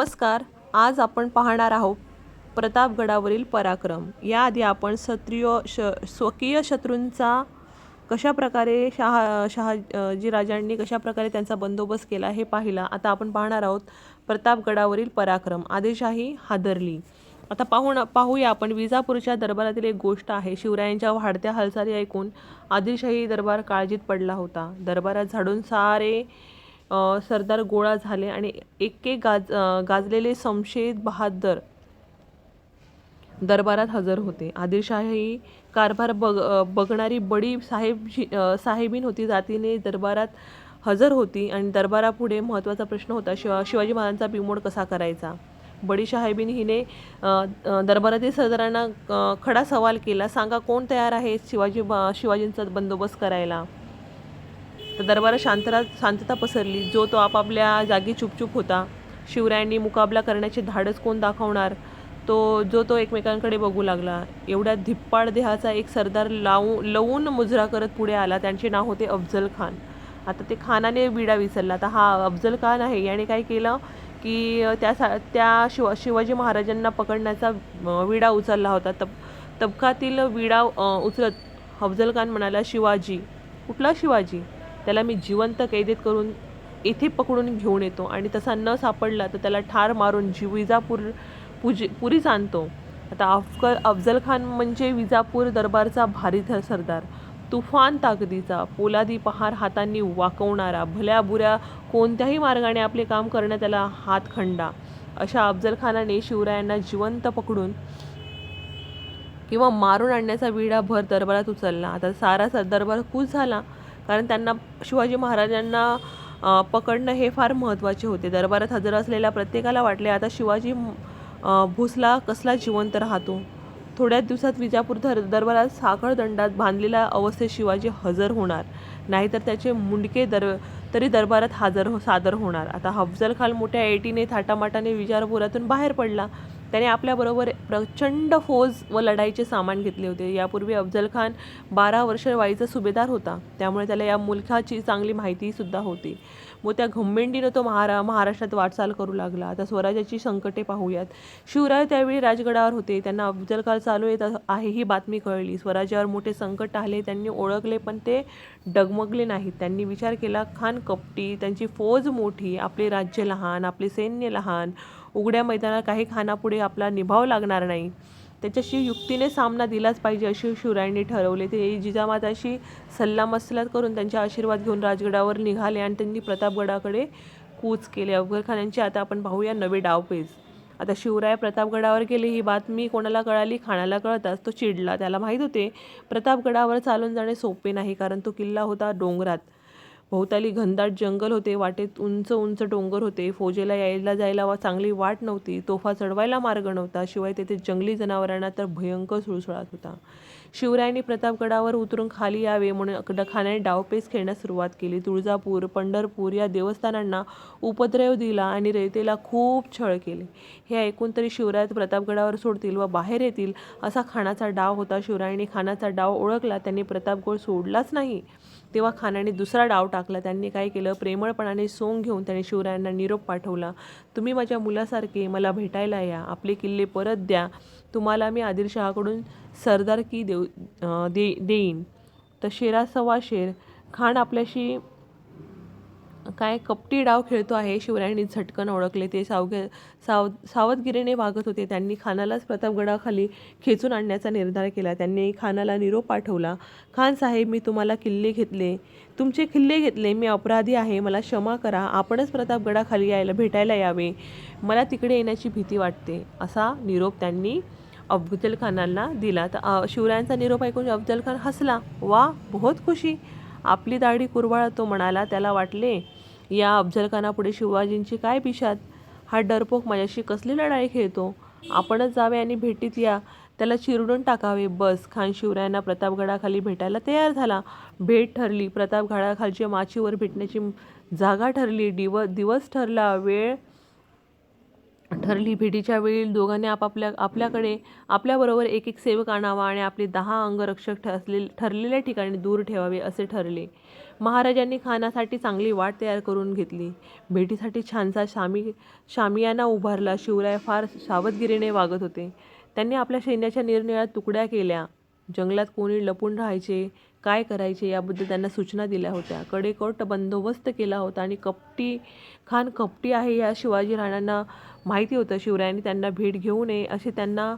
नमस्कार. आज आपण पाहणार आहोत प्रतापगडावरील पराक्रम. याआधी आपण क्षत्रिय श स्वकीय शत्रूंचा कशा प्रकारे शहा शहाजी राजांनी कशा प्रकारे त्यांचा बंदोबस्त केला हे पाहिला. आता आपण पाहणार आहोत प्रतापगडावरील पराक्रम. आदिलशाही हादरली. आता पाहू पाहूया आपण. विजापूरच्या दरबारातील एक गोष्ट आहे. शिवरायांच्या वाढत्या हालचाली ऐकून आदिलशाही दरबार काळजीत पडला होता. दरबारात झाडून सारे सरदार गोळा झाले आणि एक एक गाज गाजलेले समशेद बहादर दरबारात हजर होते. आदिलशाही कारभार बग बघणारी बडी साहेब साहेबीन होती. जातीने दरबारात हजर होती आणि दरबारापुढे महत्त्वाचा प्रश्न होता शिवा शिवाजी महाराजांचा बिमोड कसा करायचा? बडी साहेबीन हिने दरबारातील सरदारांना खडा सवाल केला सांगा कोण तयार आहे शिवाजी शिवाजींचा बंदोबस्त करायला? तर दरबारात शांतता शांतता पसरली. जो तो आपापल्या जागी चुपचुप होता. शिवरायांनी मुकाबला करण्याचे धाडस कोण दाखवणार? तो जो तो एकमेकांकडे बघू लागला. एवढ्या धिप्पाड देहाचा एक सरदार लावून लवून मुजरा करत पुढे आला. त्यांचे नाव होते अफजल खान. आता ते खानाने विडा विसरला. आता हा अफजल खान आहे. याने काय केलं की त्या सा त्या शिव शिवाजी महाराजांना पकडण्याचा विडा उचलला होता. तब तबकातील विडा उचलत अफजल खान म्हणाला शिवाजी. कुठला शिवाजी? त्याला मी जिवंत कैदेत करून येथे पकडून घेऊन येतो. आणि तसा न सापडला तर त्याला ठार मारून जी विजापूर पुजी पुरीच आणतो. आता अफकर अफजल खान म्हणजे विजापूर दरबारचा भारी सरदार. तुफान ताकदीचा पोलादी पहार हातांनी वाकवणारा भल्या बुऱ्या कोणत्याही मार्गाने आपले काम करण्यात त्याला हातखंडा अशा अफजल खानाने शिवरायांना जिवंत पकडून किंवा मारून आणण्याचा विडा भर दरबारात उचलला. आता सारा सर दरबार खुश झाला. कारण त्यांना शिवाजी महाराजांना पकडणं हे फार महत्त्वाचे होते. दरबारात हजर असलेल्या प्रत्येकाला वाटले आता शिवाजी भोसला कसला जिवंत राहतो? थोड्याच दिवसात विजापूर दर दरबारात साखळदंडात बांधलेल्या अवस्थेत शिवाजी हजर होणार. नाहीतर त्याचे मुंडके दर तरी दरबारात हजर हो सादर होणार. आता अफजल खान मोठ्या एटीने थाटामाटाने विजारपुरातून बाहेर पडला. त्याने आपल्याबरोबर प्रचंड फौज व लढाईचे सामान घेतले होते. यापूर्वी अफजल खान बारा वर्ष वाईचा सुभेदार होता. त्यामुळे त्याला या मुलखाची चांगली माहितीसुद्धा होती. मग त्या घंबेंडीनं तो महारा महाराष्ट्रात वाटचाल करू लागला. आता स्वराज्याची संकटे पाहूयात. शिवराय त्यावेळी राजगडावर होते. त्यांना अफजल खान चालू येत आहे ही बातमी कळली. स्वराज्यावर मोठे संकट आले. त्यांनी ओळखले पण ते डगमगले नाहीत. त्यांनी विचार केला खान कपटी त्यांची फौज मोठी आपले राज्य लहान आपले सैन्य लहान उघड्या मैदानात काही खानापुढे आपला निभाव लागणार नाही. त्याच्याशी युक्तीने सामना दिलाच पाहिजे असे शिवरायांनी ठरवले. ते जिजामाताशी सल्लामसलत करून त्यांच्या आशीर्वाद घेऊन राजगडावर निघाले आणि त्यांनी प्रतापगडाकडे कूच केले. अफजल खान आता आपण पाहूया नवे डावपेज आता शिवराय प्रतापगडावर गेले ही बातमी कोणाला कळाली? खानाला कळताच तो चिडला. त्याला माहीत होते प्रतापगडावर चालून जाणे सोपे नाही कारण तो किल्ला होता डोंगरात. भोवताली घनदाट जंगल होते वाटेत उंच उंच डोंगर होते फौजेला यायला जायला वा चांगली वाट नव्हती तोफा चढवायला मार्ग नव्हता शिवाय तेथे जंगली जनावरांना तर भयंकर सुळसुळात होता. शिवरायांनी प्रतापगडावर उतरून खाली यावे म्हणून खाण्याने डावपेच खेळण्यास सुरुवात केली. तुळजापूर पंढरपूर या देवस्थानांना उपद्रव दिला आणि रयतेला खूप छळ केले. हे ऐकून तरी शिवराय प्रतापगडावर सोडतील व बाहेर येतील असा खानाचा डाव होता. शिवरायांनी खानाचा डाव ओळखला. त्यांनी प्रतापगड सोडलाच नाही. तेव्हा खानाने दुसरा डाव टाकला. त्यांनी काय केलं? प्रेमळपणाने सोंग घेऊन त्याने शिवरायांना निरोप पाठवला. तुम्ही माझ्या मुलासारखे मला भेटायला या. आपले किल्ले परत द्या. तुम्हाला मी आदिलशहाकडून सरदारकी देऊ दे देईन. तर शेरा सव्वा शेर खान आपल्याशी काय कपटी डाव खेळतो आहे शिवरायांनी झटकन ओळखले ते. सावघ्या साव सावधगिरीने वागत होते. त्यांनी खानालाच प्रतापगडाखाली खेचून आणण्याचा निर्धार केला. त्यांनी खानाला निरोप पाठवला खान साहेब मी तुम्हाला किल्ले घेतले. तुमचे किल्ले घेतले. मी अपराधी आहे. मला क्षमा करा. आपणच प्रतापगडाखाली यायला भेटायला यावे. मला तिकडे येण्याची भीती वाटते. असा निरोप त्यांनी अफजल खानाला दिला. तर शिवरायांचा निरोप ऐकून अफजल खान हसला. वा बहुत खुशी. आपली दाढी कुरवाळा तो म्हणाला. त्याला वाटले या अफजलखानापुढे शिवाजींची काय पिशात हा डरपोक माझ्याशी कसली लढाई खेळतो? आपणच जावे आणि भेटीत या. त्याला चिरडून टाकावे. बस. खान शिवरायांना प्रतापगडाखाली भेटायला तयार झाला. भेट ठरली. प्रतापगडाखालच्या माचीवर भेटण्याची जागा ठरली. दिव दिवस ठरला. वेळ ठरली. भेटीच्या वेळी दोघांनी आपापल्या आपल्याकडे आपल्याबरोबर एक एक सेवक आणावा आणि आपले दहा अंगरक्षक ठरले ठरलेल्या ठिकाणी दूर ठेवावे असे ठरले. महाराजांनी खानासाठी चांगली वाट तयार करून घेतली. भेटीसाठी छानसा शामी शामियाना उभारला. शिवराय फार सावधगिरीने वागत होते. त्यांनी आपल्या सैन्याच्या निरनिळ्या तुकड्या केल्या. जंगलात कोणी लपून राहायचे काय करायचे याबद्दल त्यांना सूचना दिल्या होत्या. कडेकोट बंदोबस्त केला होता आणि कपटी खान कपटी आहे या शिवाजी राणांना माहिती होतं. शिवरायांनी त्यांना भेट घेऊ नये असे त्यांना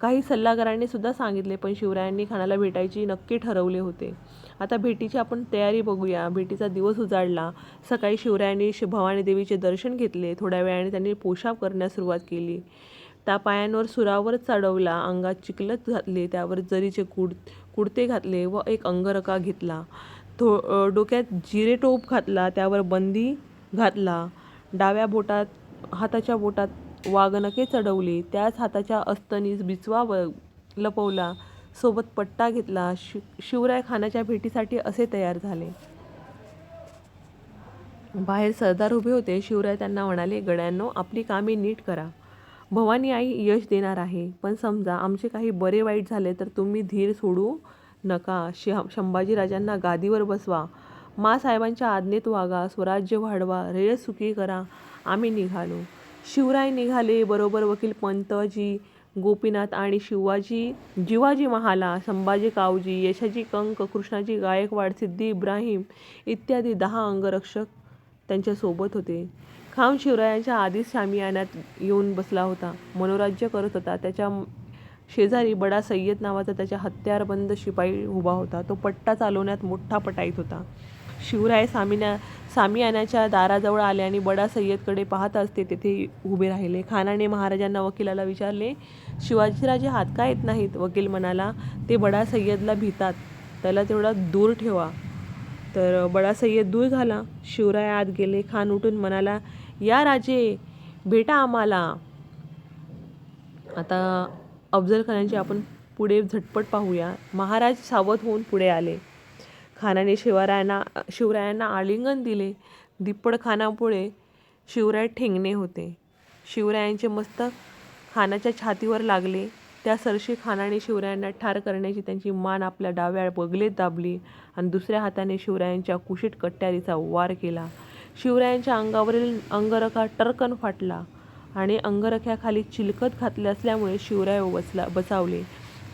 काही सल्लागारांनी सुद्धा सांगितले पण शिवरायांनी खानाला भेटायची नक्की ठरवले होते. आता भेटीची आपण तयारी बघूया. भेटीचा दिवस उजाडला. सकाळी शिवरायांनी भवानी देवीचे दर्शन घेतले. थोड्या वेळाने त्यांनी पोशाख करण्यास सुरुवात केली. त्या पायांवर सुरावर चढवला अंगात चिकलत घातले त्यावर जरीचे कुड कुडते घातले व एक अंगरका घेतला. थो डोक्यात जिरे टोप घातला त्यावर बंदी घातला. डाव्या बोटात हाताच्या बोटात वागणके चढवली त्याच हाताच्या अस्तनीस बिचवा व लपवला. सोबत पट्टा घेतला. शि शिवराय खानाच्या भेटीसाठी असे तयार झाले. बाहेर सरदार उभे होते. शिवराय त्यांना म्हणाले गड्यांनो आपली कामे नीट करा. भवानी आई यश देणार आहे. पण समजा आमचे काही बरे वाईट झाले तर तुम्ही धीर सोडू नका. शि संभाजीराजांना गादीवर बसवा. मासाहेबांच्या आज्ञेत वागा. स्वराज्य वाढवा. रेळ सुखी करा. आम्ही निघालो. शिवराय निघाले. बरोबर वकील पंतजी गोपीनाथ आणि शिवाजी जिवाजी महाला संभाजी कावजी यशाजी कंक कृष्णाजी गायकवाड सिद्धी इब्राहिम इत्यादी दहा अंगरक्षक त्यांच्यासोबत होते. खाम शिवरायांच्या आधीच शामियानात येऊन बसला होता. मनोराज्य करत होता. त्याच्या शेजारी बडा सय्यद नावाचा त्याच्या हत्यारबंद शिपाई उभा होता. तो पट्टा चालवण्यात मोठा पटाईत होता. शिवराय सामिना सामियानाच्या दाराजवळ आले आणि बडा सय्यदकडे पाहताच ते तेथे उभे राहिले. खानाने महाराजांना वकिलाला विचारले शिवाजीराजे हात का येत नाहीत? वकील म्हणाला ते बडा सय्यदला भितात. त्याला तेवढा दूर ठेवा. तर बडा सय्यद दूर झाला शिवराय आत गेले. खान उठून म्हणाला या राजे भेटा आम्हाला. आता अफजल खानांची आपण पुढे झटपट पाहूया. महाराज सावध होऊन पुढे आले. खानाने शिवरायांना शिवरायांना आलिंगन दिले. दिप्पडखानापुढे शिवराय ठेंगणे होते. शिवरायांचे मस्तक खानाच्या छातीवर लागले. त्या सरशी खानाने शिवरायांना ठार करण्याची त्यांची मान आपल्या डाव्या बगलेत दाबली आणि दुसऱ्या हाताने शिवरायांच्या कुशीट कट्यारीचा वार केला. शिवरायांच्या अंगावरील अंगरखा टरकन फाटला आणि अंगरख्याखाली चिलखत घातले असल्यामुळे शिवराय बसला बचावले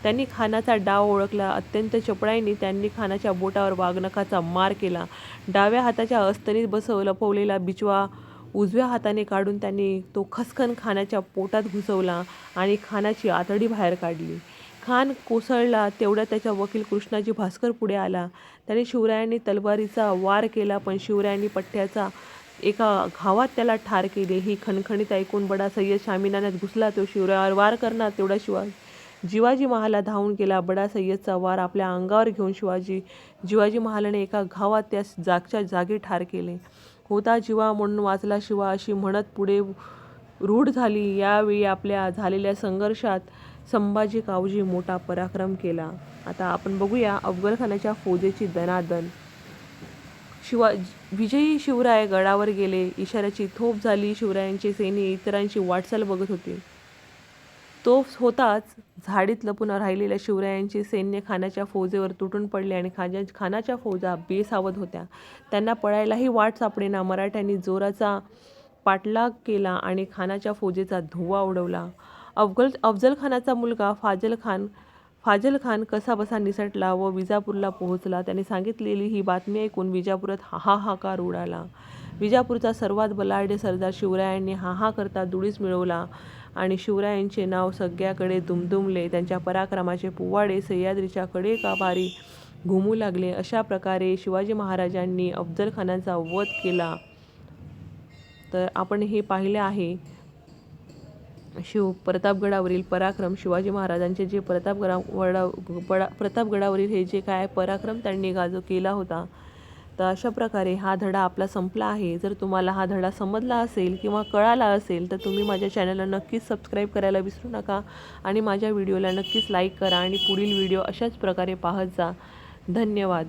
त्यांनी खानाचा डाव ओळखला. अत्यंत चपळाईने त्यांनी खानाच्या बोटावर वाघनखाचा मार केला. डाव्या हाताच्या अस्तनीत बसव लपवलेला बिचवा उजव्या हाताने काढून त्यांनी तो खसखन खानाच्या पोटात घुसवला आणि खानाची आतडी बाहेर काढली. खान कोसळला तेवढ्या त्याच्या वकील कृष्णाजी भास्कर पुढे आला. त्याने शिवरायांनी तलवारीचा वार केला पण शिवरायांनी पट्ट्याचा एका घावात त्याला ठार केले. ही खणखणीत ऐकून बडा सय्यद शामिनाण्यात घुसला. तो शिवरायावर वार करणार तेवढा शिवाय जिवाजी महाला धावून गेला. बडा सय्यदचा वार आपल्या अंगावर घेऊन शिवाजी जिवाजी महालाने एका घावात त्या जागच्या जागी ठार केले. होता जीवा म्हणून वाचला शिवा अशी म्हणत पुढे रूढ झाली. यावेळी आपल्या झालेल्या संघर्षात संभाजी कावजी मोठा पराक्रम केला. आता आपण बघूया अफगल खानाच्या फौजेची दनादन. शिवा विजयी शिवराय गडावर गेले. इशाऱ्याची थोप झाली. शिवरायांचे सैन्य इतरांची वाटचाल बघत होते. तो होताच झाडीत लपून राहिलेल्या शिवरायांची सैन्य खानाच्या फौजेवर तुटून पडले आणि खाजा खानाच्या फौजा बेसावध होत्या. त्यांना पळायलाही वाट सापडेना मराठ्यांनी जोराचा पाठलाग केला आणि खानाच्या फौजेचा धुवा उडवला. अफगल अफजल खानाचा मुलगा फाजल खान फाजल खान कसाबसा निसटला व विजापूरला पोहोचला त्याने सांगितलेली ही बातमी ऐकून विजापुरात हाहाकार उडाला. विजापूरचा सर्वात बलाढ्य सरदार शिवरायांनी हाहा करता दुडीस मिळवला. आणि शिवरायांचे नाव सगळ्याकडे दुमदुमले त्यांच्या पराक्रमाचे पोवाडे सह्याद्रीच्या कडेकापारी घुमू लागले. अशा प्रकारे शिवाजी महाराजांनी अफजल खानाचा वध केला. तर आपण हे पाहिले आहे शिव प्रतापगडावरील पराक्रम शिवाजी महाराजांचे जे प्रतापगडा वडा पडा प्रतापगडावरील हे जे काय पराक्रम त्यांनी गाजो केला होता तर अशा प्रकारे हा धडा आपला संपला आहे. जर तुम्हाला हा धडा समजला असेल किंवा कळाला असेल तर तुम्ही माझ्या चॅनलला नक्कीच सबस्क्राईब करायला विसरू नका आणि माझ्या व्हिडिओला नक्कीच लाईक करा आणि पुढील व्हिडिओ अशाच प्रकारे पाहत जा. धन्यवाद.